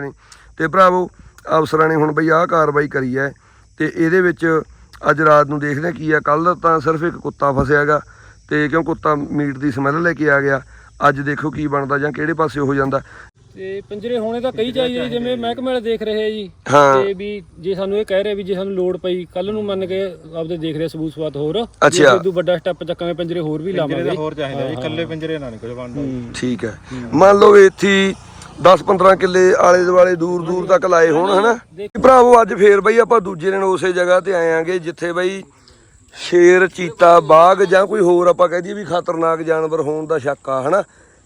ਨੇ ਤੇ ਭਰਾਵੋ ਅਫਸਰਾਂ ਨੇ ਹੁਣ ਬਈ ਆਹ ਕਾਰਵਾਈ ਕਰੀ ਹੈ ਤੇ ਇਹਦੇ ਵਿੱਚ ਅੱਜ ਰਾਤ ਨੂੰ ਦੇਖਦੇ ਕੀ ਆ। ਕੱਲ ਤਾਂ ਸਿਰਫ ਇੱਕ ਕੁੱਤਾ ਫਸਿਆਗਾ ਤੇ ਕਿਉਂ ਕੁੱਤਾ ਮੀਟ ਦੀ ਸਮੈਲ ਲੈ ਕੇ ਆ ਗਿਆ। ਅੱਜ ਦੇਖੋ ਕੀ ਬਣਦਾ ਜਾਂ ਕਿਹੜੇ ਪਾਸੇ ਹੋ ਜਾਂਦਾ। ਤੇ ਪਿੰਜਰੇ ਹੋਣੇ ਤਾਂ ਕਈ ਚਾਹੀਦੇ ਜੀ, ਜਿਵੇਂ ਮਹਿਕਮੇ ਵਾਲੇ ਦੇਖ ਰਹੇ ਆ ਜੀ। ਹਾਂ। ਤੇ ਵੀ ਜੇ ਸਾਨੂੰ ਇਹ ਕਹਿ ਰਹੇ ਵੀ ਜੇ ਸਾਨੂੰ ਲੋੜ ਪਈ ਕੱਲ ਨੂੰ ਮੰਨ ਕੇ ਆਪਦੇ ਦੇਖ ਰਹੇ ਸਬੂਤ ਸਵਾਤ ਹੋਰ। ਅੱਛਾ। ਇਦੋਂ ਵੱਡਾ ਸਟੈਪ ਚੱਕਾਂਗੇ ਪਿੰਜਰੇ ਹੋਰ ਵੀ ਲਾਵਾਂਗੇ। ਹੋਰ ਚਾਹੀਦਾ ਜੀ ਇਕੱਲੇ ਪਿੰਜਰੇ ਨਾਲ ਨਹੀਂ ਕੁਝ ਬਣਦਾ। ਠੀਕ ਹੈ। ਮੰਨ ਲਓ ਇੱਥੇ 10-15 ਕਿੱਲੇ ਆਲੇ ਦੁਆਲੇ ਦੂਰ ਦੂਰ ਤੱਕ ਲਾਏ ਹੋਣ ਹਨਾ? ਭਰਾਵੋ ਅੱਜ ਫੇਰ ਬਈ ਆਪਾਂ ਦੂਜੇ ਦਿਨ ਉਸੇ ਜਗ੍ਹਾ ਤੇ ਆਏ ਆਂਗੇ ਜਿੱਥੇ ਬਈ ਸ਼ੇਰ ਚੀਤਾ ਬਾਘ ਜਾਂ ਕੋਈ ਹੋਰ ਆਪਾਂ ਕਹਿ ਦਈਏ ਵੀ ਖਤਰਨਾਕ ਜਾਨਵਰ ਹੋਣ ਦਾ ਸ਼ੱਕ ਆ ਹਨਾ?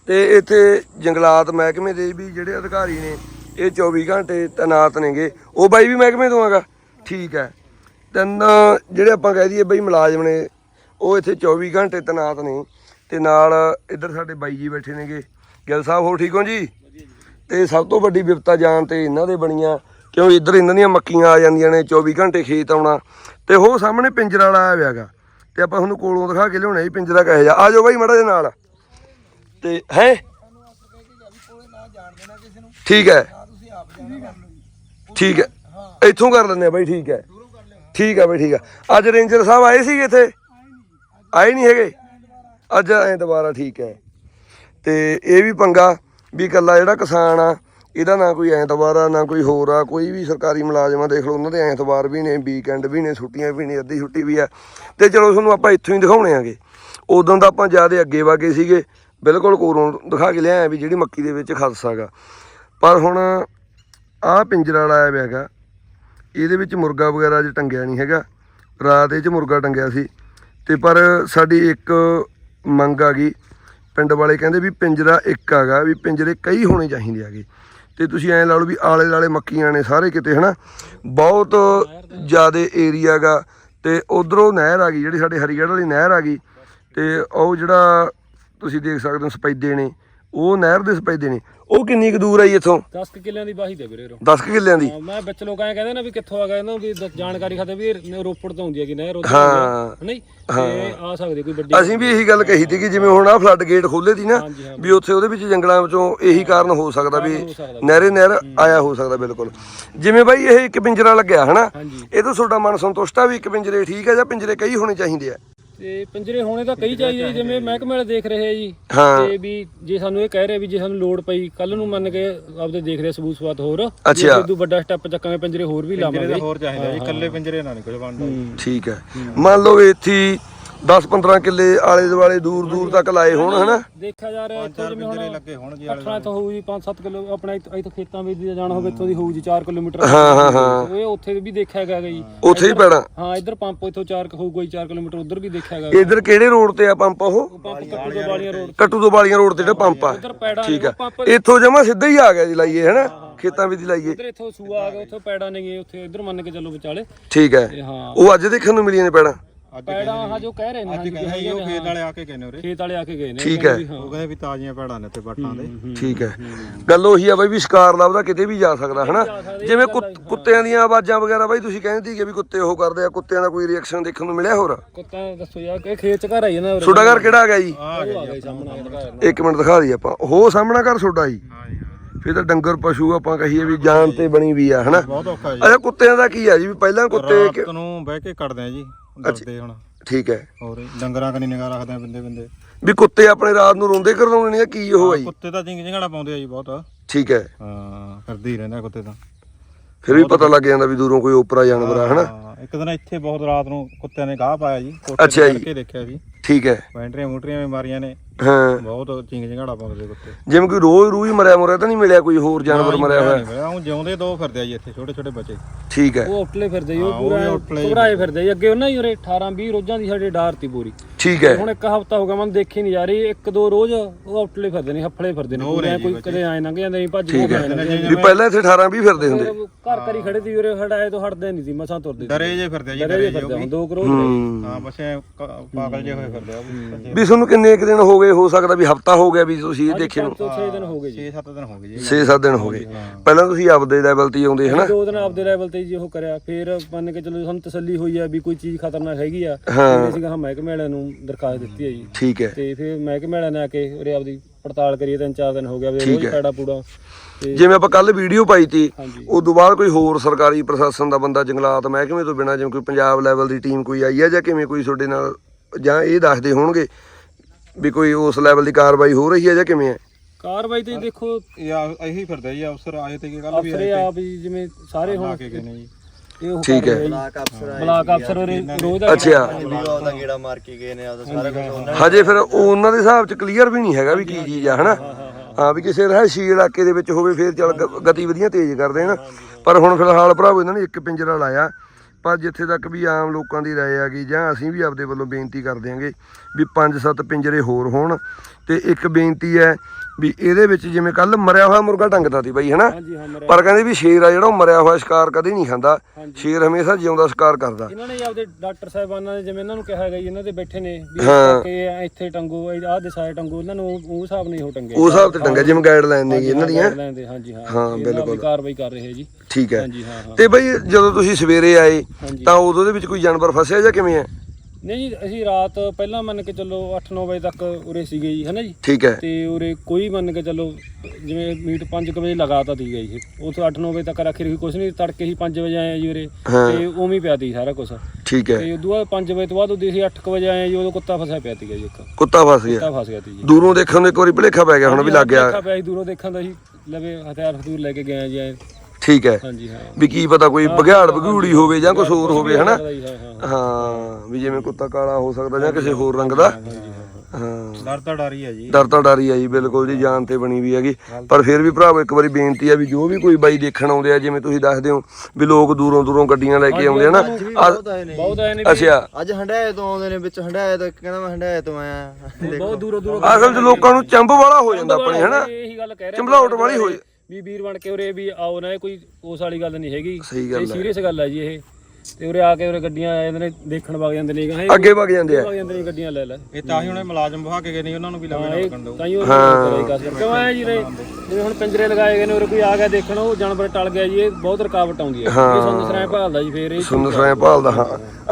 ਤੇ ਇੱਥੇ ਜੰਗਲਾਤ ਮਹਿਕਮੇ ਦੇ ਵੀ ਜਿਹੜੇ ਅਧਿਕਾਰੀ ਨੇ ਇਹ 24 ਘੰਟੇ ਤੈਨਾਤ ਨੇਗੇ। ਉਹ ਬਾਈ ਵੀ ਮਹਿਕਮੇ ਤੋਂ ਆਗਾ? ਠੀਕ ਹੈ। ਤਿੰਨ ਜਿਹੜੇ ਆਪਾਂ ਕਹਿ ਦਈਏ ਬਈ ਮੁਲਾਜ਼ਮ ਨੇ ਉਹ ਇੱਥੇ 24 ਘੰਟੇ ਤੈਨਾਤ ਨੇ। ਤੇ ਨਾਲ ਇੱਧਰ ਸਾਡੇ ਬਾਈ ਜੀ ਬੈਠੇ ਨੇਗੇ। ਗਿੱਲ ਸਾਹਿਬ ਹੋ ਠੀਕ ਹੋ ਜੀ? ਤੇ ਸਭ ਤੋਂ ਵੱਡੀ ਵਿਪਤਾ ਜਾਣ ਤੇ ਇਹਨਾਂ ਦੇ ਬਣੀਆਂ, ਕਿਉਂ ਇੱਧਰ ਇਹਨਾਂ ਦੀਆਂ ਮੱਕੀਆਂ ਆ ਜਾਂਦੀਆਂ ਨੇ 24 ਘੰਟੇ ਖੇਤ ਆਉਣਾ। ਤੇ ਉਹ ਸਾਹਮਣੇ ਪਿੰਜਰਾ ਲਾਇਆ ਹੋਇਆਗਾ ਤੇ ਆਪਾਂ ਤੁਹਾਨੂੰ ਕੋਲੋਂ ਦਿਖਾ ਕੇ ਲਿਆਉਣਾ ਜੀ ਪਿੰਜਰਾ ਕਹੇ ਜਾ ਆ ਜਾਓ ਬਾਈ ਮੜਾ ਦੇ ਨਾਲ। ਤੇ ਹੈ? ਠੀਕ ਹੈ। ਠੀਕ ਹੈ। ਇੱਥੋਂ ਕਰ ਲੈਂਦੇ ਆ ਬਾਈ, ਠੀਕ ਹੈ। ਠੀਕ ਹੈ ਬਾਈ, ਠੀਕ ਹੈ। ਅੱਜ ਰੇਂਜਰ ਸਾਹਿਬ ਆਏ ਸੀਗੇ ਇੱਥੇ? ਆਏ ਨਹੀਂ ਹੈਗੇ? ਅੱਜ ਐ ਦੁਬਾਰਾ ਠੀਕ ਹੈ। ਤੇ ਇਹ ਵੀ ਪੰਗਾ। ਵੀ ਇਕੱਲਾ ਜਿਹੜਾ ਕਿਸਾਨ ਆ, ਇਹਦਾ ਨਾ ਕੋਈ ਐਤਵਾਰ ਆ, ਨਾ ਕੋਈ ਹੋਰ ਆ, ਕੋਈ ਵੀ ਸਰਕਾਰੀ ਮੁਲਾਜ਼ਮਾਂ ਦੇਖ ਲਓ ਉਹਨਾਂ ਦੇ ਐਤਵਾਰ ਵੀ ਨੇ ਵੀਕਐਂਡ ਵੀ ਨੇ, ਛੁੱਟੀਆਂ ਵੀ ਨੇ, ਅੱਧੀ ਛੁੱਟੀ ਵੀ ਆ। ਤੇ ਚਲੋ ਤੁਹਾਨੂੰ ਆਪਾਂ ਇੱਥੋਂ ਹੀ ਦਿਖਾਉਣੇ ਆਗੇ। ਉਦੋਂ ਦਾ ਆਪਾਂ ਜ਼ਿਆਦਾ ਅੱਗੇ ਵਾਗੇ ਸੀਗੇ, ਬਿਲਕੁਲ ਕੋਰੋਂ ਦਿਖਾ ਕੇ ਲਿਆਇਆ ਵੀ ਜਿਹੜੀ ਮੱਕੀ ਦੇ ਵਿੱਚ ਖਦਸਾਗਾ ਪਰ ਹੁਣ ਆਹ ਪਿੰਜਰਾ ਵਾਲਾ ਹੋਇਆ ਹੈਗਾ, ਇਹਦੇ ਵਿੱਚ ਮੁਰਗਾ ਵਗੈਰਾ ਅਜੇ ਟੰਗਿਆ ਨਹੀਂ ਹੈਗਾ। ਰਾਤ ਇਹ 'ਚ ਮੁਰਗਾ ਟੰਗਿਆ ਸੀ। ਤੇ ਪਰ ਸਾਡੀ ਇੱਕ ਮੰਗ ਆ ਗਈ ਪਿੰਡ ਵਾਲੇ ਕਹਿੰਦੇ ਵੀ ਪਿੰਜਰਾ ਇੱਕ ਹੈਗਾ, ਵੀ ਪਿੰਜਰੇ ਕਈ ਹੋਣੇ ਚਾਹੀਦੇ ਹੈਗੇ। ਤੇ ਤੁਸੀਂ ਐਂ ਲਾ ਲਓ ਵੀ ਆਲੇ ਦੁਆਲੇ ਮੱਕੀਆਂ ਨੇ ਸਾਰੇ ਕਿਤੇ, ਹਨਾ? ਬਹੁਤ ਜ਼ਿਆਦਾ ਏਰੀਆ ਗਾ ਤੇ ਉਧਰੋਂ ਨਹਿਰ ਆ ਗਈ, ਜਿਹੜੀ ਸਾਡੇ ਹਰੀਗੜ੍ਹ ਵਾਲੀ ਨਹਿਰ ਆ ਗਈ। ਤੇ ਉਹ ਜਿਹੜਾ ਤੁਸੀਂ ਦੇਖ ਸਕਦੇ ਹੋ ਸਪੈਦੇ ਨੇ, ਉਹ ਨਹਿਰ ਦੇ ਸਪੈਦੇ ਨੇ। ਉਹ ਕਿੰਨੀ ਕੁ ਦੂਰ ਆਈ ਇੱਥੋਂ? 10 ਕਿੱਲਿਆਂ ਦੀ ਬਾਹੀ ਤੇ ਵੀਰੇ ਰੋ। 10 ਕਿੱਲਿਆਂ ਦੀ? ਹਾਂ, ਮੈਂ ਵਿੱਚ ਲੋਕਾਂ ਐਂ ਕਹਿੰਦੇ ਨਾ ਵੀ ਕਿੱਥੋਂ ਆ ਗਏ ਇਹਨਾਂ ਦੀ ਦ- ਜਾਣਕਾਰੀ ਖਾਤੇ ਵੀ ਇਹ ਰੋਪੜ ਤੋਂ ਹੁੰਦੀ ਹੈਗੀ ਨਹਿਰ ਉੱਥੇ ਹਾਂ। ਨਹੀਂ ਤੇ ਆ ਸਕਦੀ ਕੋਈ ਵੱਡੀ ਅਸੀਂ ਵੀ ਇਹੀ ਗੱਲ ਕਹੀ ਸੀ ਕਿ ਜਿਵੇਂ ਹੁਣ ਆ ਫਲੱਡ ਗੇਟ ਖੋਲੇ ਸੀ ਨਾ ਹਾਂਜੀ, ਹਾਂ। ਵੀ ਉੱਥੇ ਉਹਦੇ ਵਿੱਚ ਜੰਗਲਾਂ ਵਿੱਚੋਂ ਇਹੀ ਕਾਰਨ ਹੋ ਸਕਦਾ ਵੀ ਹੋ ਸਕਦਾ। ਨਹਿਰੇ ਨਹਿਰ ਆਇਆ ਹੋ ਸਕਦਾ ਬਿਲਕੁਲ। ਜਿਵੇਂ ਬਾਈ ਇਹ ਇੱਕ ਪਿੰਜਰਾ ਲੱਗਿਆ ਹਨਾ? ਹਾਂਜੀ। ਇਹ ਤੋਂ ਤੁਹਾਡਾ ਮਨ ਸੰਤੁਸ਼ਟ ਆ ਵੀ ਇੱਕ ਪਿੰਜਰੇ ਠੀਕ ਹੈ ਜਾਂ ਪਿੰਜਰੇ ਕਈ ਹੋਣੇ ਚਾਹੀਦੇ ਆ। ਤੇ ਪਿੰਜਰੇ ਹੋਣੇ ਤਾਂ ਕਈ ਚਾਹੀਦੇ ਜੀ, ਜਿਵੇਂ ਮਹਿਕਮੇ ਵਾਲੇ ਦੇਖ ਰਹੇ ਆ ਜੀ। ਹਾਂ। ਤੇ ਵੀ ਜੇ ਸਾਨੂੰ ਇਹ ਕਹਿ ਰਹੇ ਵੀ ਜੇ ਸਾਨੂੰ ਲੋੜ ਪਈ ਕੱਲ ਨੂੰ ਮੰਨ ਕੇ ਆਪਦੇ ਦੇਖ ਰਹੇ ਸਬੂਤ ਸਵਾਤ ਹੋਰ। ਅੱਛਾ। ਇਦੋਂ ਵੱਡਾ ਸਟੈਪ ਚੱਕਾਂਗੇ ਪਿੰਜਰੇ ਹੋਰ ਵੀ ਲਾਵਾਂਗੇ। ਹੋਰ ਚਾਹੀਦਾ ਜੀ ਇਕੱਲੇ ਪਿੰਜਰੇ ਨਾਲ ਨਹੀਂ ਕੁਝ ਬਣਦਾ। ਠੀਕ ਹੈ। ਮੰਨ ਲਓ ਇੱਥੇ 10-15 ਕਿੱਲੇ ਆਲੇ ਦੁਆਲੇ ਦੂਰ ਦੂਰ ਤੱਕ ਲਾਏ ਹੋਣ ਹਨਾ? ਦੇਖਿਆ ਜਾ ਰਿਹਾ ਇੱਥੇ ਜਿਵੇਂ ਹੁਣ ਲੱਗੇ ਹੋਣ ਜੀ ਅੱਠਾਂ ਤੋਂ ਹੋਊ ਜੀ 5-7 ਕਿਲੋ ਆਪਣਾ ਇੱਥ- ਖੇਤਾਂ ਵਿੱਚ ਦੀ ਜਾਣਾ ਹੋਵੇ ਇੱਥੋਂ ਦੀ ਹੋਊ ਜੀ 4 ਕਿਲੋਮੀਟਰ ਹਾਂ ਹਾਂ ਹਾਂ। ਇਹ ਉੱਥੇ ਵੀ ਦੇਖਿਆ ਗਿਆ ਜੀ। ਉੱਥੇ ਹੀ ਪੈਣਾ। ਹਾਂ ਇੱਧਰ ਪੰਪ ਇੱਥੋਂ 4 ਹੋਊਗਾ ਜੀ 4 ਕਿਲੋਮੀਟਰ ਉੱਧਰ ਵੀ ਦੇਖਿਆ ਗਿਆ ਇਧਰ ਕਿਹੜੇ ਰੋਡ ਤੇ ਆ ਪੰਪ ਉਹ? ਪੰਪ ਕੱਟੂ ਤੋਂ ਵਾਲੀਆਂ ਰੋਡ ਕੱਟੂ ਤੋਂ ਬਾਲੀਆਂ ਰੋਡ ਤੇ ਜਿਹੜਾ ਪੰਪ ਆ। ਪੈੜਾ ਠੀਕ ਆ। ਇੱਥੋਂ ਜਮਾ ਸਿੱਧਾ ਹੀ ਆ ਗਿਆ ਜੀ ਲਾਈਏ ਹਨਾ? ਖੇਤਾਂ ਵਿੱਚ ਦੀ ਲਾਈਏ। ਇੱਧਰ ਇੱਥੋਂ ਸੂਆ ਆ ਗਿਆ ਉੱਥੇ ਪੈੜਾ ਨੇਗੇ ਉੱਥੇ ਇੱਧਰ ਮੰਨ ਕੇ ਚੱਲੋ ਵਿਚਾਲੇ। ਠੀਕ ਹੈ। ਉਹ ਅੱਜ ਦੇਖਣ ਨੂੰ ਮਿਲੀਆਂ ਨੇ ਪੈਣਾ ਪੈੜਾ ਹਾਂ ਜੋ ਕਹਿ ਰਹੇ ਨੇ ਹਾਂਜੀ ਕਹਿੰਦੇ ਸੀ ਉਹ ਖੇਤ ਵਾਲੇ ਆ ਕੇ ਕਹਿੰਦੇ ਉਰੇ। ਖੇਤ ਵਾਲੇ ਆ ਕੇ ਗਏ ਨੇ ਠੀਕ ਕਹਿੰਦੇ ਹੈ। ਵੀ ਹਾਂ। ਉਹ ਕਹਿੰਦੇ ਵੀ ਤਾਜ਼ੀਆਂ ਭੈੜਾਂ ਨੇ ਉੱਥੇ ਬੱਟਾਂ ਦੇ। ਠੀਕ ਹੈ। ਗੱਲ ਉਹੀ ਆ ਬਾਈ ਵੀ ਸ਼ਿਕਾਰ ਲੱਭਦਾ ਕਿਤੇ ਵੀ ਜਾ ਸਕਦਾ ਹਨਾ? ਜਿਵੇਂ ਕੁੱਤ- ਕੁੱਤਿਆਂ ਦੀਆਂ ਆਵਾਜ਼ਾਂ ਵਗੈਰਾ ਬਾਈ ਤੁਸੀਂ ਕਹਿੰਦੇ ਸੀਗੇ ਵੀ ਕੁੱਤੇ ਉਹ ਕਰਦੇ ਆ ਕੁੱਤਿਆਂ ਦਾ ਕੋਈ ਰਿਐਕਸ਼ਨ ਦੇਖਣ ਨੂੰ ਮਿਲਿਆ ਹੋਰ? ਕੁੱਤਾ ਦੱਸੋ ਯਾਰ ਇਹ ਖੇਤ ਚ ਘਰ ਆਈ ਨਾ ਉਰੇ। ਤੁਹਾਡਾ ਘਰ ਕਿਹੜਾ ਆ ਗਿਆ ਜੀ? ਉਹ ਆ ਗਏ ਸਾਹਮਣੇ ਆ ਗਿਆ ਘਰ। ਇੱਕ ਮਿੰਟ ਦਿਖਾ ਦਈ ਆਪਾਂ। ਹੋ ਸਾਹਮਣਾ ਘਰ ਤੁਹਾਡਾ ਜੀ? ਫਿਰ ਤਾਂ ਡੰਗਰ ਪਸ਼ੂ ਆਪਾਂ ਕਹੀਏ ਵੀ ਜਾਨ ਤੇ ਬਣੀ ਵੀ ਆ ਹਨਾ? ਬਹੁਤ ਔਖਾ ਜੀ। ਅੱਛਾ ਕੁੱਤਿਆਂ ਦਾ ਕੀ ਆ ਜੀ? ਵੀ ਪਹਿਲਾਂ ਕੁੱਤੇ ਰਾਤ ਨੂੰ ਬਹਿ ਕੇ ਕੱਢਦੇ ਆ ਜੀ। ਡਰਦੇ ਹੁਣ। ਠੀਕ ਹੈ। ਹੋਰ ਡੰਗਰਾਂ ਕਨੀ ਨਿਗਾਹ ਰੱਖਦੇ ਆ ਬੰਦੇ ਬੰਦੇ। ਵੀ ਕੁੱਤੇ ਆਪਣੇ ਰਾਤ ਨੂੰ ਰੋਂਦੇ ਕਰਵਾਉਂਦੇ ਨੇ ਜਾਂ ਕੀ ਉਹ ਆ ਜੀ ਕੁੱਤੇ ਤਾਂ ਜਿੰਗ ਜਿੰਗੜਾ ਪਾਉਂਦੇ ਆ ਜੀ ਬਹੁਤ। ਠੀਕ ਹੈ। ਹਾਂ ਕਰਦੇ ਹੀ ਰਹਿੰਦਾ ਕੁੱਤੇ ਤਾਂ। ਫਿਰ ਵੀ ਪਤਾ ਲੱਗ ਜਾਂਦਾ ਵੀ ਦੂਰੋਂ ਕੋਈ ਓਪਰਾ ਜਾਨਵਰ ਆ ਹਨਾ? ਹਾਂ, ਇੱਕ ਦਿਨ ਇੱਥੇ ਬਹੁਤ ਰਾਤ ਨੂੰ ਕੁੱਤਿਆਂ ਨੇ ਗਾਹ ਪਾਇਆ ਜੀ। ਕੋਠੇ ਅੱਛਾ ਤੇ ਜੀ। ਚੜ੍ਹ ਕੇ ਦੇਖਿਆ ਜੀ। ਠੀਕ ਹੈ। ਬੈਂਟਰੀਆਂ ਮੂਟਰੀਆਂ ਵੀ ਮਾਰੀਆਂ ਨੇ। ਹਾਂ। ਬਹੁਤ ਚਿੰਗ ਜਿੰਗੜਾ ਪਾਉਂਦੇ ਸੀ ਕੁੱਤੇ। ਜਿਵੇਂ ਕੋਈ ਰੋਜ਼ ਰੂਹ ਹੀ ਮਰਿਆ ਮੁਰਿਆ ਤਾਂ ਨਹੀਂ ਮਿਲਿਆ ਕੋਈ ਹੋਰ ਜਾਨਵਰ ਮਰਿਆ ਹੋਇਆ? ਉਹ ਜਿਉਂਦੇ ਦੋ ਫਿਰਦੇ ਆ ਜੀ ਇੱਥੇ ਛੋਟੇ ਛੋਟੇ ਬੱਚੇ। ਠੀਕ ਹੈ। ਉਹ ਉੱਟਲੇ ਫਿਰਦੇ ਜੀ ਹਾਂ, ਉਹ ਉਹ ਪੂਰਾ ਉੱਟਲੇ ਹੀ ਘਬਰਾਏ ਫਿਰਦੇ। ਜੀ। ਅੱਗੇ ਉਹਨਾਂ ਹੀ ਉਰੇ 18 20 ਰੋਜ਼ਾਂ ਦੀ ਸਾਡੇ ਡਾਰਤੀ ਪੂਰੀ। ਠੀਕ ਹੈ। ਹੁਣ ਇੱਕ ਹਫਤਾ ਹੋ ਗਿਆ ਮਨ ਦੇਖੀ ਨਹੀਂ ਜਾ ਰਹੀ। ਇੱਕ ਦੋ ਰੋਜ਼ ਉਹ ਉੱਟਲੇ ਫਿਰਦੇ ਨੇ ਹਫਲੇ ਫਿਰਦੇ ਨੇ। ਪੂਰੇ ਕੋਈ ਕਦੇ ਆਏ ਲੰਘ ਜਾਂਦੇ ਨਹੀਂ ਭੱਜ ਠੀਕ ਕੇ ਹੈ। ਆਏ ਲੰਘ ਵੀ ਪਹਿਲਾਂ ਇੱਥੇ 18 20 ਫਿਰਦੇ ਹੁੰਦੇ। ਘਰ ਘਰੀ ਖੜੇ ਸੀ ਉਰੇ ਹਟਾਏ ਤੋਂ ਹਟਦੇ ਨਹੀਂ ਸੀ ਮਸਾਂ ਤੁਰਦੇ ਸੀ। ਡਰੇ ਜੇ ਫਿਰਦੇ ਆ ਜੀ ਡਰੇ ਜੇ ਫਿਰਦੇ ਉਹ ਹੁਣ ਦੋ ਕਰੋੜ ਹੂੰ। ਹਾਂ ਬਸ ਐਂ ਕ- ਪਾਗਲ ਜੇ ਹੋਏ ਫਿਰਦੇ ਆ ਉਹ ਵੀ ਤੁਹਾਨੂੰ ਕਿੰਨੇ ਕੁ ਦਿਨ ਹੋ ਗਏ ਹੋ ਸਕਦਾ ਵੀ ਹਫਤਾ ਹੋ ਗਿਆ ਵੀ ਤੁਸੀਂ ਇਹ ਦੇਖੇ ਨੂੰ। 6 ਦਿਨ ਹੋ ਗਏ ਜੀ। 6-7 ਦਿਨ ਹੋ ਗਏ ਜੀ। 6-7 ਦਿਨ ਹੋ ਗਏ। ਪਹਿਲਾਂ ਤੁਸੀਂ ਆਪਦੇ ਲੈਵਲ ਤੇ ਹੀ ਆਉਂਦੇ ਹਨਾ? ਦੋ ਦਿਨ ਆਪਦੇ ਲੈਵਲ ਤੇ ਜੀ ਉਹ ਕਰਿਆ। ਫਿਰ ਮੰਨ ਕੇ ਚਲੋ ਸਾਨੂੰ ਤਸੱਲੀ ਹੋਈ ਆ ਵੀ ਕੋਈ ਚੀਜ਼ ਖਤਰਨਾਕ ਹੈਗੀ ਆ ਅਸੀਂ ਕਹਾ ਮਹਿਕਮੇ ਵਾਲਿਆਂ ਨੂੰ ਦਰਖਾਸਤ ਦਿੱਤੀ ਹੈ ਜੀ। ਠੀਕ ਹੈ। ਤੇ ਫਿਰ ਮਹਿਕਮੇ ਵਾਲਿਆਂ ਨੇ ਆ ਕੇ ਉਰੇ ਆਪਦੀ ਪੜਤਾਲ ਕਰੀ ਤਿੰਨ ਚਾਰ ਦਿਨ ਹੋ ਗਿਆ। ਵੀ ਰੋਜ਼ ਹੈ। ਪੈੜਾ ਪੂੜਾ ਜਿਵੇਂ ਆਪਾਂ ਕੱਲ ਵੀਡੀਓ ਪਾਈ ਤੀ ਤੋਂ ਬਾਅਦ ਕੋਈ ਹੋਰ ਸਰਕਾਰੀ ਪ੍ਰਸ਼ਾਸਨ ਦਾ ਬੰਦਾ ਜੰਗਲਾਤ ਮਹਿਕਮੇ ਤੋਂ ਬਿਨਾਂ ਜਿਵੇਂ ਕੋਈ ਪੰਜਾਬ ਲੈਵਲ ਦੀ ਟੀਮ ਕੋਈ ਆਈ ਹੈ ਜਾਂ ਕਿਵੇਂ ਕੋਈ ਤੁਹਾਡੇ ਨਾਲ ਜਾਂ ਇਹ ਦੱਸਦੇ ਹੋਣਗੇ ਵੀ ਕੋਈ ਉਸ ਲੈਵਲ ਦੀ ਕਾਰਵਾਈ ਹੋ ਰਹੀ ਹੈ ਜਾਂ ਕਿਵੇਂ ਹੈ? ਕਾਰਵਾਈ ਤੇ ਦੇਖੋ। ਇਹ ਆ ਇਹੀ ਫਿਰਦੇ ਜੀ ਅਫਸਰ ਆਏ ਤੇ ਕੱਲ ਵੀ ਅਫਸਰੇ ਆਪ ਹੀ ਜਿਵੇਂ ਸਾਰੇ ਲਾ ਹੁਣ ਕੇ ਗਏ ਨੇ ਜੀ। ਇਹ ਉਹ ਠੀਕ ਹੈ। ਬਲਾਕ ਅਫਸਰ ਆਏ ਬਲਾਕ ਅਫਸਰ ਉਰੇ ਰੋਜ਼ ਦਾ ਅੱਛਾ। ਆਪਦਾ ਗੇੜਾ ਮਾਰ ਕੇ ਗਏ ਨੇ ਆਪਦਾ ਸਾਰਾ ਕੁਝ ਉਹਨਾਂ ਹਜੇ ਫਿਰ ਉਹ ਉਹਨਾਂ ਦੇ ਹਿਸਾਬ 'ਚ ਕਲੀਅਰ ਵੀ ਨਹੀਂ ਹੈਗਾ ਵੀ ਕੀ ਚੀਜ਼ ਆ ਹਨਾ? ਹਾਂ ਵੀ ਕਿਸੇ ਰਹਿਸ਼ੀ ਇਲਾਕੇ ਦੇ ਵਿੱਚ ਹੋਵੇ ਫਿਰ ਚੱਲ ਗ- ਗਤੀਵਿਧੀਆਂ ਤੇਜ਼ ਕਰ ਦੇਣ। ਪਰ ਹੁਣ ਫਿਲਹਾਲ ਭਰਾਵੋ ਇਹਨਾਂ ਨੇ ਇੱਕ ਪਿੰਜਰਾ ਲਾਇਆ। ਪਰ ਜਿੱਥੇ ਤੱਕ ਵੀ ਆਮ ਲੋਕਾਂ ਦੀ ਰਾਏ ਆ ਗਈ, ਜਾਂ ਅਸੀਂ ਵੀ ਆਪਦੇ ਵੱਲੋਂ ਬੇਨਤੀ ਕਰ ਦਿਆਂਗੇ ਵੀ 5-7 ਪਿੰਜਰੇ ਹੋਰ ਹੋਣ, ਤੇ ਇੱਕ ਬੇਨਤੀ ਹੈ ਵੀ ਇਹਦੇ ਵਿੱਚ ਜਿਵੇਂ ਕੱਲ ਮਰਿਆ ਹੋਇਆ ਮੁਰਗਾ ਟੰਗਦਾ ਸੀ ਬਾਈ ਹਨਾ? ਹਾਂਜੀ ਹਾਂ ਮੇਰਾ ਪਰ ਕਹਿੰਦੇ ਵੀ ਸ਼ੇਰ ਆ ਜਿਹੜਾ ਉਹ ਮਰਿਆ ਹੋਇਆ ਸ਼ਿਕਾਰ ਕਦੇ ਨਹੀਂ ਖਾਂਦਾ। ਸ਼ੇਰ ਹਮੇਸ਼ਾ ਜਿਉਂਦਾ ਸ਼ਿਕਾਰ ਕਰਦਾ। ਇਹਨਾਂ ਨੇ ਆਪਦੇ ਡਾਕਟਰ ਸਾਹਿਬਾਨਾਂ ਨੇ ਜਿਵੇਂ ਇਹਨਾਂ ਨੂੰ ਕਿਹਾ ਗਿਆ ਜੀ ਇਹਨਾਂ ਦੇ ਬੈਠੇ ਨੇ ਵੀ। ਕਿ ਇੱਥੇ ਟੰਗੋ ਆਹ ਦਿਸਾਏ ਟੰਗੋ ਇਹਨਾਂ ਨੂੰ ਉਹ ਹਿਸਾਬ ਨਹੀਂ ਉਹ ਟੰਗੇ ਉਸ ਹਿਸਾਬ ਤੇ ਟੰਗਿਆ ਜਿਵੇਂ ਗਾਈਡਲਾਈਨ ਨੇਗੀ ਇਹਨਾਂ ਦੀਆਂ। ਲੈਂਦੇ ਹਾਂਜੀ ਹਾਂ। ਹਾਂ, ਇਹਨਾਂ ਬਿਲਕੁਲ। ਵੀ ਕਾਰਵਾਈ ਕਰ ਰਹੇ ਜੀ। ਠੀਕ ਹੈ। ਤੇ ਬਈ ਜਦੋਂ ਤੁਸੀਂ ਸਵੇਰੇ ਆਏ। ਤਾਂ ਉਦੋਂ ਦੇ ਵਿੱਚ ਕੋਈ ਜਾਨਵਰ ਫਸਿਆ ਜਾਂ ਕਿਵੇਂ ਹੈ ਨਹੀਂ ਜੀ ਅਸੀਂ ਰਾਤ ਪਹਿਲਾਂ ਮੰਨ ਕੇ ਚੱਲੋ 8-9 ਵਜੇ ਤੱਕ ਉਰੇ ਸੀਗੇ ਜੀ ਹੈਨਾ ਜੀ? ਠੀਕ ਹੈ। ਤੇ ਉਰੇ ਕੋਈ ਮੰਨ ਕੇ ਚੱਲੋ ਜਿਵੇਂ ਮੀਟ 5 ਵਜੇ ਲਗਾਤਾ ਦੀ ਗਈ ਇਹ। ਉਥੋਂ 8-9 ਵਜੇ ਤੱਕ ਰੱਖੀ ਰਹੀ ਕੁਛ ਨਹੀਂ ਤੜਕੇ ਹੀ 5 ਵਜੇ ਆਏ ਜੀ ਉਰੇ। ਤੇ ਉਵੇਂ ਪਿਆ ਤੀ ਸਾਰਾ ਕੁਝ ਠੀਕ ਹੈ। ਤੇ ਉਦੋਂ ਬਾਅਦ 5 ਵਜੇ ਤੋਂ ਬਾਅਦ ਉਹਦੀ ਅਸੀਂ 8 ਵਜੇ ਆਏ ਜੀ ਉਦੋਂ ਕੁੱਤਾ ਫਸਿਆ ਪਿਆ ਸੀਗਾ ਜੀ ਇੱਕ। ਕੁੱਤਾ ਫਸ ਗਿਆ। ਕੁੱਤਾ ਫਸ ਗਿਆ ਸੀ ਜੀ। ਦੂਰੋਂ ਦੇਖਣ ਨੂੰ ਇੱਕ ਵਾਰੀ ਭਲੇਖਾ ਪੈ ਗਿਆ ਹੁਣ ਵੀ ਲੱਗ ਗਿਆ। ਦੇਖਿਆ ਪਿਆ ਸੀ ਦੂਰੋਂ ਦੇਖਣ ਦਾ ਸੀ ਲਵੇ ਹਥਿਆਰ ਹਥੂਰ ਲੈ ਕੇ ਗਏ ਆ ਜੀ। ਠੀਕ ਹੈ। ਹਾਂਜੀ ਹਾਂ। ਵੀ ਕੀ ਪਤਾ ਕੋਈ ਬਘਿਆੜ ਬਘੂੜੀ ਹੋਵੇ ਜਾਂ ਕੁਝ ਹੋਰ ਹੋਵੇ ਹਨਾ? ਹਾਂ ਹਾਂ ਹਾਂ। ਵੀ ਜਿਵੇਂ ਕੁੱਤਾ ਕਾਲਾ ਹੋ ਸਕਦਾ ਜਾਂ ਕਿਸੇ ਹੋਰ ਰੰਗ ਦਾ। ਹਾਂ ਡਰ ਤਾਂ ਡਰ ਹੀ ਹੈ ਜੀ। ਡਰ ਤਾਂ ਡਰ ਹੀ ਆ ਜੀ ਬਿਲਕੁਲ ਜੀ ਜਾਨ ਤੇ ਬਣੀ ਵੀ ਹੈਗੀ। ਪਰ ਫਿਰ ਵੀ ਭਰਾਵੋ ਇੱਕ ਵਾਰੀ ਬੇਨਤੀ ਆ ਵੀ ਜੋ ਵੀ ਕੋਈ ਬਾਈ ਦੇਖਣ ਆਉਂਦੇ ਆ ਜਿਵੇਂ ਤੁਸੀਂ ਦੱਸਦੇ ਹੋ ਵੀ ਲੋਕ ਦੂਰੋਂ ਦੂਰੋਂ ਗੱਡੀਆਂ ਲੈ ਕੇ ਆਉਂਦੇ ਆ ਨਾ ਅੱਜ ਵੀ ਆ- ਬਹੁਤ ਆਏ ਨੇ ਬਹੁਤ ਆਏ ਨੇ ਵੀ ਅੱਛਾ। ਅੱਜ ਹੰਡਾਏ ਤੋਂ ਆਉਂਦੇ ਨੇ ਵਿੱਚ ਹੰਡਾਏ ਤੋਂ ਇੱਕ ਕਹਿੰਦਾ ਮੈਂ ਹੰਡਾਏ ਤੋਂ ਆਇਆ। ਬਹੁਤ ਦੂਰੋਂ ਦੂਰੋਂ ਅਸਲ 'ਚ ਲੋਕਾਂ ਨੂੰ ਚੰਬ ਵਾਲਾ ਹੋ ਜਾਂਦਾ ਆਪਣੇ ਹਨਾ? ਚੰਬਲਾਹਟ ਵਾਲੀ ਹੋਈ ਵੀ ਵੀਰ ਬਣ ਕੇ ਉਰੇ ਵੀ ਆਓ ਨਾ ਇਹ ਕੋਈ ਉਸ ਵਾਲੀ ਗੱਲ ਨਹੀਂ ਹੈਗੀ ਸਹੀ ਗੱਲ ਹੈ। ਸੀਰੀਅਸ ਗੱਲ ਹੈ ਜੀ ਇਹ ਤੇ ਉਰੇ ਆ ਕੇ ਉਰੇ ਗੱਡੀਆਂ ਆ ਜਾਂਦੇ ਨੇ ਦੇਖਣ ਵਗ ਜਾਂਦੇ ਨੇ ਗਾਹਾਂ ਅੱਗੇ ਵਗ ਜਾਂਦੇ ਆ। ਵਗ ਜਾਂਦੇ ਨੇ ਗੱਡੀਆਂ ਲੈ ਲੈ। ਇਹ ਤਾਂ ਹੀ ਉਹਨੇ ਮੁਲਾਜ਼ਮ ਬਹਾ ਕੇ ਗਏ ਨਹੀਂ ਉਹਨਾਂ ਨੂੰ ਵੀ ਲਵੇ ਨਾ ਲੱਗਣ ਤਾਂ ਹੀ ਉਹ ਕਿਉਂ ਆਇਆ ਜੀ ਰੇ ਜਿਵੇਂ ਹੁਣ ਪਿੰਜਰੇ ਲਗਾਏ ਗਏ ਨੇ ਉਰੇ ਕੋਈ ਆ ਗਿਆ ਦੇਖਣ ਉਹ ਜਾਨਵਰ ਟਲ ਗਿਆ ਜੀ ਇਹ ਬਹੁਤ ਰੁਕਾਵਟ ਆਉਂਦੀ ਹੈ। ਇਹ ਸਾਨੂੰ ਸਰਾਂ ਭਾਲਦਾ ਜੀ ਫੇਰ ਇਹ। ਸੁਣ ਸਰਾਂ ਭਾਲਦਾ ਹਾਂ।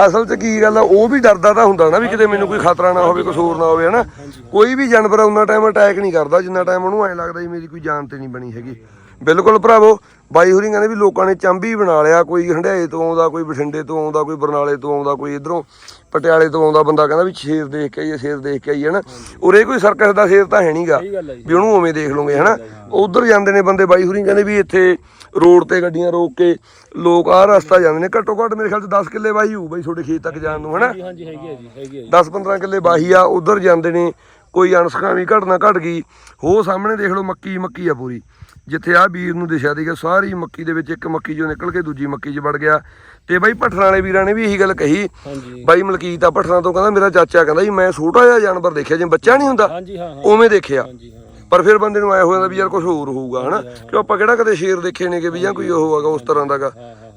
ਅਸਲ 'ਚ ਕੀ ਗੱਲ ਆ ਉਹ ਵੀ ਡਰਦਾ ਤਾਂ ਹੁੰਦਾ ਨਾ ਵੀ ਕਿਤੇ ਮੈਨੂੰ ਕੋਈ ਖਤਰਾ ਨਾ ਹੋਵੇ ਕੁਝ ਹੋਰ ਨਾ ਹੋਵੇ ਹਨਾ? ਕੋਈ ਵੀ ਜਾਨਵਰ ਉਹਨਾਂ ਟਾਈਮ ਅਟੈਕ ਨਹੀਂ ਕਰਦਾ ਜਿੰਨਾ ਟਾਈਮ ਉਹਨੂੰ ਐਂ ਲੱਗਦਾ ਜੀ ਮੇਰੀ ਕੋਈ ਜਾਨ ਤੇ ਨਹੀਂ ਬਣੀ ਹੈਗੀ। ਬਿਲਕੁਲ ਭਰਾਵੋ ਬਾਈ ਹੋਰੀ ਕਹਿੰਦੇ ਵੀ ਲੋਕਾਂ ਨੇ ਚਾਂਬੀ ਬਣਾ ਲਿਆ ਕੋਈ ਹੰਡਿਆਏ ਤੋਂ ਆਉਂਦਾ ਕੋਈ ਬਠਿੰਡੇ ਤੋਂ ਆਉਂਦਾ ਕੋਈ ਬਰਨਾਲੇ ਤੋਂ ਆਉਂਦਾ ਕੋਈ ਇਧਰੋਂ ਪਟਿਆਲੇ ਤੋਂ ਆਉਂਦਾ ਬੰਦਾ ਕਹਿੰਦਾ ਵੀ ਸ਼ੇਰ ਦੇਖ ਕੇ ਆਈਏ ਸ਼ੇਰ ਦੇਖ ਕੇ ਆਈਏ ਹਨਾ? ਉਰੇ ਕੋਈ ਸਰਕਸ ਦਾ ਸ਼ੇਰ ਤਾਂ ਹੈ ਨਹੀਂਗਾ ਹੈ ਵੀ ਉਹਨੂੰ ਉਵੇਂ ਦੇਖ ਲਓਗੇ ਹਨਾ? ਉਧਰ ਜਾਂਦੇ ਨੇ ਬੰਦੇ ਬਾਈ ਹੋਰੀ ਕਹਿੰਦੇ ਵੀ ਇੱਥੇ ਰੋਡ ਤੇ ਗੱਡੀਆਂ ਰੋਕ ਕੇ ਲੋਕ ਆਹ ਰਸਤਾ ਜਾਂਦੇ ਨੇ ਘੱਟੋ ਘੱਟ ਮੇਰੇ ਖਿਆਲ ਚ 10 ਕਿੱਲੇ ਬਾਈ ਹੋਊ ਬਾਈ ਤੁਹਾਡੇ ਖੇਤ ਤੱਕ ਜਾਣ ਨੂੰ ਹਨਾ? ਹਾਂਜੀ ਹਾਂਜੀ ਹੈਗੀ ਹੈ ਜੀ ਹੈਗੀ ਹੈ ਜੀ। 10-15 ਕਿੱਲੇ ਬਾਹੀ ਆ ਉਧਰ ਜਾਂਦੇ ਨੇ ਕੋਈ ਅਣਸਖਾਵੀ ਘਟਨਾ ਘਟ ਗਈ ਹੋ ਸਾਹਮਣੇ ਦੇਖ ਲਓ ਮੱਕੀ ਮੱਕੀ ਆ ਪੂਰੀ। ਜਿੱਥੇ ਆ ਵੀਰ ਨੂੰ ਦਿਸ਼ਾ ਦੀਗਾ ਸਾਰੀ ਮੱਕੀ ਦੇ ਵਿੱਚ ਇੱਕ ਮੱਕੀ ਜੋ ਨਿਕਲ ਕੇ ਦੂਜੀ ਮੱਕੀ 'ਚ ਵੜ ਗਿਆ। ਤੇ ਬਾਈ ਭੱਠਰਾਂ ਵਾਲੇ ਵੀਰਾਂ ਨੇ ਵੀ ਇਹੀ ਗੱਲ ਕਹੀ ਬਾਈ ਮਲਕੀਤ ਆ ਭੱਠਰਾਂ ਤੋਂ ਕਹਿੰਦਾ ਮੇਰਾ ਚਾਚਾ ਕਹਿੰਦਾ ਜੀ ਮੈਂ ਛੋਟਾ ਜਿਹਾ ਜਾਨਵਰ ਦੇਖਿਆ ਜਿਵੇਂ ਬੱਚਾ ਨਹੀਂ ਹੁੰਦਾ ਉਵੇਂ ਦੇਖਿਆ। ਪਰ ਫਿਰ ਬੰਦੇ ਨੂੰ ਐ ਹੋ ਜਾਂਦਾ ਵੀ ਯਾਰ ਕੁਝ ਹੋਰ ਹੋਊਗਾ ਹਨਾ? ਕਿਉਂ ਆਪਾਂ ਕਿਹੜਾ ਕਦੇ ਸ਼ੇਰ ਦੇਖੇ ਨੇਗੇ ਵੀ ਜਾਂ ਕੋਈ ਉਹ ਹੈਗਾ ਉਸ ਤਰ੍ਹਾਂ ਦਾਗਾ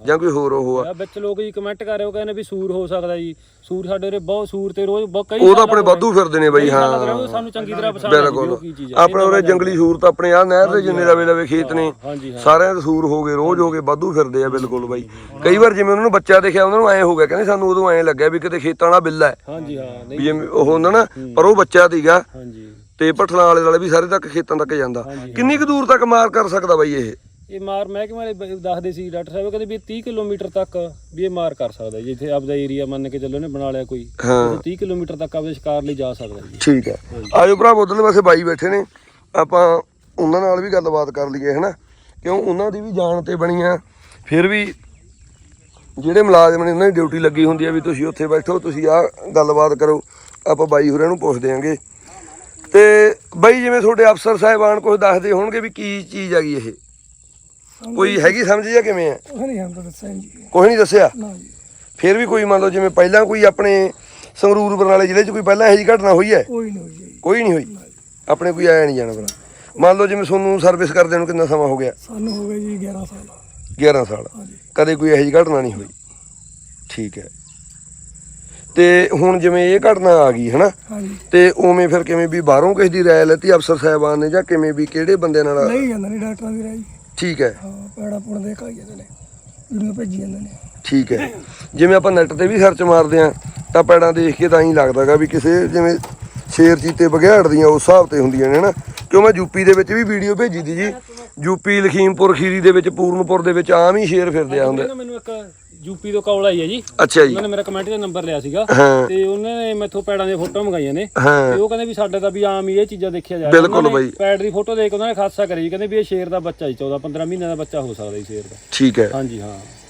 ਜਾਂ ਕੋਈ ਹੋਰ ਉਹ ਆ। ਵਿੱਚ ਲੋਕ ਜੀ ਕਮੈਂਟ ਕਰ ਰਹੇ ਹੋ ਕਹਿੰਦੇ ਵੀ ਸੂਰ ਹੋ ਸਕਦਾ ਜੀ। ਸੂਰ ਸਾਡੇ ਉਰੇ ਬਹੁਤ ਸੂਰ ਤੇ ਰੋਜ਼ ਬਹੁਤ ਕਈ ਉਹ ਤਾਂ ਆਪਣੇ ਵਾਧੂ ਫਿਰਦੇ ਨੇ ਬਾਈ ਹਾਂ। ਸਾਨੂੰ ਚੰਗੀ ਤਰ੍ਹਾਂ ਪਛਾਣ ਬਿਲਕੁਲ। ਕੀ ਚੀਜ਼ ਹੈ ਆਪਣੇ ਉਰੇ ਜੰਗਲੀ ਸੂਰ ਤਾਂ ਆਪਣੇ ਆ ਨਹਿਰ ਦੇ ਜਿੰਨੇ ਲਵੇ ਲਵੇ ਖੇਤ ਨੇ ਸਾਰਿਆਂ ਦੇ ਸੂਰ ਹੋ ਗਏ ਰੋਜ਼ ਹੋ ਗਏ ਵਾਧੂ ਫਿਰਦੇ ਆ ਬਿਲਕੁਲ ਬਾਈ। ਕਈ ਵਾਰ ਜਿਵੇਂ ਉਹਨਾਂ ਨੂੰ ਬੱਚਾ ਦੇਖਿਆ ਉਹਨਾਂ ਨੂੰ ਐ ਹੋ ਗਿਆ ਕਹਿੰਦੇ ਸਾਨੂੰ ਉਦੋਂ ਐ ਲੱਗਿਆ ਵੀ ਕਿਤੇ ਖੇਤਾਂ ਵਾਲਾ ਬਿੱਲਾ ਹੈ। ਹਾਂਜੀ ਹਾਂ ਵੀ ਜਿਵੇਂ ਉਹ ਹੁੰਦਾ ਨਾ ਪਰ ਉਹ ਬੱਚਾ ਸੀਗਾ। ਹਾਂਜੀ। ਤੇ ਵਾਲੇ ਵਾਲੇ ਵੀ ਸਾਰੇ ਤੱਕ ਖੇਤਾਂ ਤੱਕ ਜਾਂਦਾ। ਕਿੰਨੀ ਕੁ ਦੂਰ ਤੱਕ ਮਾਰ ਕਰ ਸਕਦਾ ਬਾਈ ਇਹ? ਇਹ ਮਾਰ ਮਹਿਕਮੇ ਵਾਲੇ ਬ- ਦੱਸਦੇ ਸੀ ਡਾਕਟਰ ਸਾਹਿਬ ਕਹਿੰਦੇ ਵੀ 30 ਕਿਲੋਮੀਟਰ ਤੱਕ ਵੀ ਇਹ ਮਾਰ ਕਰ ਸਕਦਾ ਜੀ ਇੱਥੇ ਆਪਦਾ ਏਰੀਆ ਮੰਨ ਕੇ ਚੱਲੋ ਨੇ ਬਣਾ ਲਿਆ ਕੋਈ। ਹਾਂ। ਉਹ 30 ਕਿਲੋਮੀਟਰ ਤੱਕ ਆਪਦੇ ਸ਼ਿਕਾਰ ਲਈ ਜਾ ਸਕਦਾ ਜੀ। ਠੀਕ ਹੈ। ਆਜੋ ਭਰਾ ਉਧਰਲੇ ਪਾਸੇ ਬਾਈ ਬੈਠੇ ਨੇ। ਆਪਾਂ ਉਹਨਾਂ ਨਾਲ ਵੀ ਗੱਲਬਾਤ ਕਰ ਲਈਏ ਹਨਾ? ਕਿਉਂ ਉਹਨਾਂ ਦੀ ਵੀ ਜਾਨ ਤੇ ਬਣੀ ਆ। ਫਿਰ ਵੀ ਜਿਹੜੇ ਮੁਲਾਜ਼ਮ ਨੇ ਉਹਨਾਂ ਦੀ ਡਿਊਟੀ ਲੱਗੀ ਹੁੰਦੀ ਆ ਵੀ ਤੁਸੀਂ ਉੱਥੇ ਬੈਠੋ ਤੁਸੀਂ ਆ ਗੱਲਬਾਤ ਕਰੋ। ਆਪਾਂ ਬਾਈ ਹੋਰਾਂ ਨੂੰ ਪੁੱਛ ਦਿਆਂਗੇ ਤੇ ਬਾਈ ਜਿਵੇਂ ਤੁਹਾਡੇ ਅਫਸਰ ਸਾਹਿਬਾਨ ਕੁਝ ਦੱਸਦੇ ਹੋਣਗੇ ਵੀ ਕੀ ਚੀਜ਼ ਹੈਗੀ ਇਹ? ਕੋਈ ਹੈਗੀ ਸਮਝ ਜਾਂ ਕਿਵੇਂ ਆ? ਉਹ ਨਹੀਂ ਹੰਦਾ ਦੱਸਿਆ ਜੀ। ਕੁਝ ਨਹੀਂ ਦੱਸਿਆ? ਨਾ ਜੀ। ਫਿਰ ਵੀ ਕੋਈ ਮੰਨ ਲਓ ਜਿਵੇਂ ਪਹਿਲਾਂ ਕੋਈ ਆਪਣੇ ਸੰਗਰੂਰ ਬਰਨਾਲੇ ਜ਼ਿਲ੍ਹੇ 'ਚ ਕੋਈ ਪਹਿਲਾਂ ਇਹੋ ਜਿਹੀ ਘਟਨਾ ਹੋਈ ਹੈ? ਕੋਈ ਨਹੀਂ ਹੋਈ ਜੀ। ਕੋਈ ਨਹੀਂ ਹੋਈ? ਆਪਣੇ ਕੋਈ ਆਇਆ ਨਹੀਂ ਜਾਣਾ ਭਲਾ। ਮੰਨ ਲਓ ਜਿਵੇਂ ਤੁਹਾਨੂੰ ਸਰਵਿਸ ਕਰਦੇ ਨੂੰ ਕਿੰਨਾ ਸਮਾਂ ਹੋ ਗਿਆ? ਸਾਨੂੰ ਹੋ ਗਏ ਜੀ 11 ਸਾਲ। 11 ਸਾਲ। ਹਾਂਜੀ ਕਦੇ ਕੋਈ ਇਹੋ ਜਿਹੀ ਘਟਨਾ ਨਹੀਂ ਹੋਈ? ਠੀਕ ਹੈ। ਤੇ ਹੁਣ ਜਿਵੇਂ ਇਹ ਘਟਨਾ ਆ ਗਈ ਹਨਾ? ਹਾਂਜੀ ਤੇ ਉਵੇਂ ਫਿਰ ਕਿਵੇਂ ਵੀ ਬਾਹਰੋਂ ਕਿਸੇ ਦੀ ਰਾਇ ਲੈਤੀ ਅਫਸਰ ਸਾਹਿਬਾਨ ਨੇ ਜਾਂ ਕਿਵੇਂ ਵੀ ਕਿਹੜੇ ਬੰਦੇ ਨਾਲ? ਲਈ ਜਾਂਦੇ ਨੇ ਡਾਕਟਰਾਂ ਦੀ ਰਾਈ ਠੀਕ ਹੈ। ਹਾਂ ਪੈੜਾ ਪੁਣ ਦੇ ਖਾਈ ਜਾਂਦੇ ਨੇ ਵੀਡੀਓ ਭੇਜੀ ਜਾਂਦੇ ਨੇ। ਠੀਕ ਹੈ। ਜਿਵੇਂ ਆਪਾਂ ਨੈਟ ਤੇ ਵੀ ਸਰਚ ਮਾਰਦੇ ਆ ਤਾਂ ਪੈੜਾਂ ਦੇਖ ਕੇ ਤਾਂ ਹੀ ਲੱਗਦਾਗਾ ਵੀ ਕਿਸੇ ਜਿਵੇਂ ਸ਼ੇਰ ਚੀਤੇ ਬਘਿਆੜ ਦੀਆਂ ਉਸ ਹਿਸਾਬ ਤੇ ਹੁੰਦੀਆਂ ਨੇ ਹਨਾ ਕਿਉਂ ਮੈਂ ਯੂਪੀ ਦੇ ਵਿੱਚ ਵੀ ਵੀਡੀਓ ਭੇਜੀ ਤੀ ਜੀ। ਯੂਪੀ ਲਖੀਮਪੁਰ ਖੀਰੀ ਦੇ ਵਿੱਚ ਪੂਰਨਪੁਰ ਦੇ ਵਿੱਚ ਆਮ ਹੀ ਸ਼ੇਰ ਫਿਰਦੇ ਆ ਹੁੰਦੇ। ਮੈਨੂੰ ਇੱਕ ਯੂਪੀ ਤੋਂ ਕਾਲ ਆਈ ਹੈ ਜੀ। ਅੱਛਾ ਜੀ। ਉਹਨਾਂ ਨੇ ਮੇਰਾ ਕਮੈਂਟ ਦਾ ਨੰਬਰ ਲਿਆ ਸੀਗਾ। ਤੇ ਉਹਨਾਂ ਨੇ ਮੈਥੋਂ ਪੈੜਾਂ ਦੀਆਂ ਫੋਟੋਆਂ ਮੰਗਾਈਆਂ ਨੇ। ਤੇ ਉਹ ਕਹਿੰਦੇ ਵੀ ਸਾਡੇ ਤਾਂ ਵੀ ਆਮ ਹੀ ਇਹ ਚੀਜ਼ਾਂ ਦੇਖਿਆ ਜਾ ਬਿਲਕੁਲ ਬਾਈ। ਪੈੜ ਦੀ ਫੋਟੋ ਦੇਖ ਕੇ ਉਹਨਾਂ ਨੇ ਖਾਸਾ ਕਰੀ ਕਹਿੰਦੇ ਵੀ ਇਹ ਸ਼ੇਰ ਦਾ ਬੱਚਾ ਜੀ 14 15 ਮਹੀਨਿਆਂ ਦਾ ਬੱਚਾ ਹੋ ਸਕਦਾ ਜੀ ਸ਼ੇਰ ਦਾ। ਠੀਕ ਹੈ। ਹਾਂਜੀ ਹਾਂ।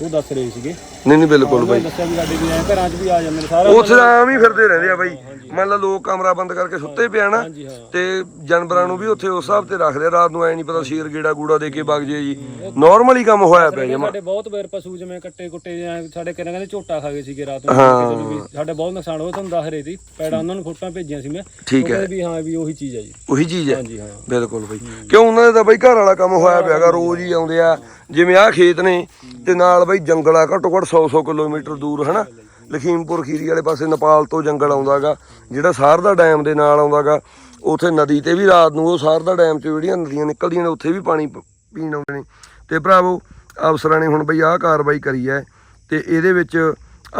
ਉਹ ਦੱਸ ਰਹੇ ਸੀਗੇ। ਨਹੀਂ ਨਹੀਂ ਬਿਲਕੁਲ ਬਾਈ। ਦੱਸਿਆ ਵੀ ਸਾਡੇ ਵੀ ਐਂ ਘਰਾਂ 'ਚ ਵੀ ਆ ਜਾਂਦੇ ਨੇ ਸਾਰਾ ਉੱਥੇ ਤਾਂ ਆਮ ਹੀ ਫਿਰਦੇ ਰਹਿੰਦੇ ਆ ਬਾਈ। ਮੰਨ ਲਾ ਲੋਕ ਕਮਰਾ ਬੰਦ ਕਰਕੇ ਸੁੱਤੇ ਪਿਆ ਨਾ ਹਾਂਜੀ ਹਾਂ। ਤੇ ਜਾਨਵਰਾਂ ਨੂੰ ਵੀ ਉੱਥੇ ਉਸ ਹਿਸਾਬ ਤੇ ਰੱਖਦੇ ਆ। ਰਾਤ ਨੂੰ ਐ ਨਹੀਂ ਪਤਾ ਸ਼ੇਰ ਗੇੜਾ ਗੂੜਾ ਦੇ ਕੇ ਵਗ ਜੇ ਜੀ। ਨਾਰਮਲ ਹੀ ਕੰਮ ਹੋਇਆ ਪਿਆ ਜਮਾ। ਸਾਡੇ ਬਹੁਤ ਬੇਰ ਪਸ਼ੂ ਜਿਵੇਂ ਕੱਟੇ ਕੁੱਟੇ ਜਾਂ ਸਾਡੇ ਕਿਹਨਾਂ ਕਹਿੰਦੇ ਝੋਟਾ ਖਾ ਗਏ ਸੀਗੇ ਰਾਤ ਨੂੰ। ਵੀ ਸਾਡੇ ਬਹੁਤ ਨੁਕਸਾਨ ਹੋਇਆ ਤੁਹਾਨੂੰ ਦੱਸ ਰਹੇ ਸੀ। ਪੈੜਾ ਉਹਨਾਂ ਨੂੰ ਫੋਟੋਆਂ ਭੇਜੀਆਂ ਸੀ ਮੈਂ। ਠੀਕ ਉਹ ਕਹਿੰਦੇ ਵੀ ਹਾਂ ਵੀ ਉਹੀ ਚੀਜ਼ ਹੈ ਜੀ। ਉਹੀ ਚੀਜ਼ ਹੈ। ਹਾਂਜੀ ਹਾਂ। ਬਿਲਕੁਲ ਬਈ। ਕਿਉਂ ਉਹਨਾਂ ਦੇ ਤਾਂ ਬਈ ਘਰ ਵਾਲਾ ਕੰਮ ਹੋਇਆ ਪਿਆਗਾ ਰੋਜ਼ ਹੀ ਆਉਂਦੇ ਆ। ਜਿਵੇਂ ਆਹ ਖੇਤ ਨੇ ਤੇ ਨਾਲ ਨਾਲ ਬਈ ਜੰਗਲ ਆ, ਘੱਟੋ ਘੱਟ 100 100 ਕਿਲੋਮੀਟਰ ਦੂਰ, ਹਨਾ? ਲਖੀਮਪੁਰ ਖੀਰੀ ਵਾਲੇ ਪਾਸੇ ਨੇਪਾਲ ਤੋਂ ਜੰਗਲ ਆਉਂਦਾਗਾ, ਜਿਹੜਾ ਸਾਰਦਾ ਡੈਮ ਦੇ ਨਾਲ ਆਉਂਦਾਗਾ, ਉਥੇ ਨਦੀ ਤੇ ਵੀ ਰਾਤ ਨੂੰ ਉਹ ਸਾਰਦਾ ਡੈਮ 'ਚ ਜਿਹੜੀਆਂ ਨਦੀਆਂ ਨਿਕਲਦੀਆਂ ਨੇ, ਉੱਥੇ ਵੀ ਪਾਣੀ ਪੀਣ ਆਉਂਦੇ ਨੇ। ਤੇ ਭਰਾਵੋ, ਅਫਸਰਾਂ ਨੇ ਹੁਣ ਬਈ ਆਹ ਕਾਰਵਾਈ ਕਰੀ ਹੈ ਤੇ ਇਹਦੇ ਵਿੱਚ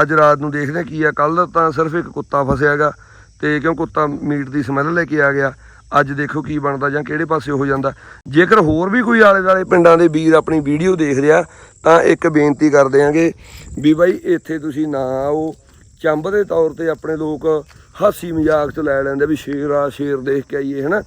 ਅੱਜ ਰਾਤ ਨੂੰ ਦੇਖਦੇ ਹਾਂ ਕੀ ਆ। ਕੱਲ ਤਾਂ ਸਿਰਫ ਇੱਕ ਕੁੱਤਾ ਫਸਿਆਗਾ ਤੇ ਕਿਉਂ ਕੁੱਤਾ ਮੀਟ ਦੀ ਸਮੈਲ ਲੈ ਕੇ ਆ ਗਿਆ। ਅੱਜ ਦੇਖੋ ਕੀ ਬਣਦਾ ਜਾਂ ਕਿਹੜੇ ਪਾਸੇ ਹੋ ਜਾਂਦਾ। ਜੇਕਰ ਹੋਰ ਵੀ ਕੋਈ ਆਲੇ ਦਾਲੇ ਪਿੰਡਾਂ ਦੇ ਵੀਰ ਆਪਣੀ ਵੀਡੀਓ ਦੇਖ ਰਿਹਾ, ਤਾਂ ਇੱਕ ਬੇਨਤੀ ਕਰ ਦਿਆਂਗੇ ਵੀ ਬਾਈ ਇੱਥੇ ਤੁਸੀਂ ਨਾ ਆਓ। ਚੰਬ ਦੇ ਤੌਰ ਤੇ ਆਪਣੇ ਲੋਕ ਹਾਸੀ ਮਜ਼ਾਕ ਚ ਲੈ ਲੈਂਦੇ ਵੀ ਸ਼ੇਰ ਆ ਸ਼ੇਰ ਦੇਖ ਕੇ ਆਈਏ, ਹਨਾ।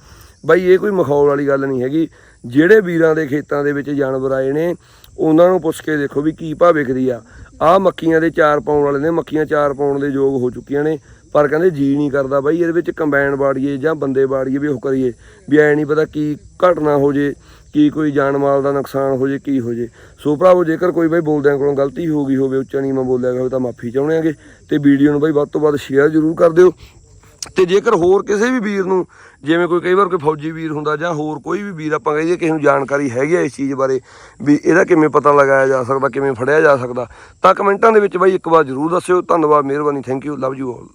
ਬਾਈ ਇਹ ਕੋਈ ਮਖੌਲ ਵਾਲੀ ਗੱਲ ਨਹੀਂ ਹੈਗੀ। ਜਿਹੜੇ ਵੀਰਾਂ ਦੇ ਖੇਤਾਂ ਦੇ ਵਿੱਚ ਜਾਨਵਰ ਆਏ ਨੇ, ਉਹਨਾਂ ਨੂੰ ਪੁੱਛ ਕੇ ਦੇਖੋ ਵੀ ਕੀ ਭਾਅ ਵਿਕਦੀ ਆ। ਆ ਮੱਕੀਆਂ ਦੇ ਚਾਰ ਪਾਉਣ ਵਾਲੇ ਨੇ, ਮੱਕੀਆਂ ਚਾਰ ਪਾਉਣ ਦੇ ਯੋਗ ਹੋ ਚੁੱਕੀਆਂ ਨੇ। ਪਰ ਕਹਿੰਦੇ ਜੀ ਨਹੀਂ ਕਰਦਾ ਬਾਈ, ਇਹਦੇ ਵਿੱਚ ਕੰਬਾਈਨ ਬਾੜੀਏ ਜਾਂ ਬੰਦੇ ਬਾੜੀਏ ਵੀ ਉਹ ਕਰੀਏ। ਵੀ ਐ ਨਹੀਂ ਪਤਾ ਕੀ ਘਟਨਾ ਹੋ ਜੇ, ਕੀ ਕੋਈ ਜਾਨ ਮਾਲ ਦਾ ਨੁਕਸਾਨ ਹੋ ਜੇ, ਕੀ ਹੋ ਜੇ। ਸੋ ਭਰਾਵੋ, ਜੇਕਰ ਕੋਈ ਬਾਈ ਬੋਲਦਿਆਂ ਕੋਲੋਂ ਗਲਤੀ ਹੋ ਗਈ ਹੋਵੇ, ਉੱਚਾ ਨੀਵਾਂ ਬੋਲਿਆ ਗਿਆ ਹੋਵੇ ਤਾਂ ਮਾਫੀ ਚਾਹੁੰਦੇ ਆਂਗੇ ਤੇ ਵੀਡੀਓ ਨੂੰ ਬਾਈ ਵੱਧ ਤੋਂ ਵੱਧ ਸ਼ੇਅਰ ਜ਼ਰੂਰ ਕਰ ਦਿਓ। ਤੇ ਜੇਕਰ ਹੋਰ ਕਿਸੇ ਵੀ ਵੀਰ ਨੂੰ, ਜਿਵੇਂ ਕੋਈ ਕਈ ਵਾਰ ਕੋਈ ਫੌਜੀ ਵੀਰ ਹੁੰਦਾ ਜਾਂ ਹੋਰ ਕੋਈ ਵੀ ਵੀਰ, ਆਪਾਂ ਕਹੀਏ ਕਿਸੇ ਨੂੰ ਜਾਣਕਾਰੀ ਹੈਗੀ ਆ ਇਸ ਚੀਜ਼ ਬਾਰੇ, ਵੀ ਇਹਦਾ ਕਿਵੇਂ ਪਤਾ ਲਗਾਇਆ ਜਾ ਸਕਦਾ, ਕਿਵੇਂ ਫੜਿਆ ਜਾ ਸਕਦਾ, ਤਾਂ ਕਮੈਂਟਾਂ ਦੇ ਵਿੱਚ ਬਾਈ ਇੱਕ ਵਾਰ ਜ਼ਰੂਰ ਦੱਸਿਓ। ਧੰਨਵਾਦ, ਮਿਹਰਬਾਨੀ, thank you, love you all.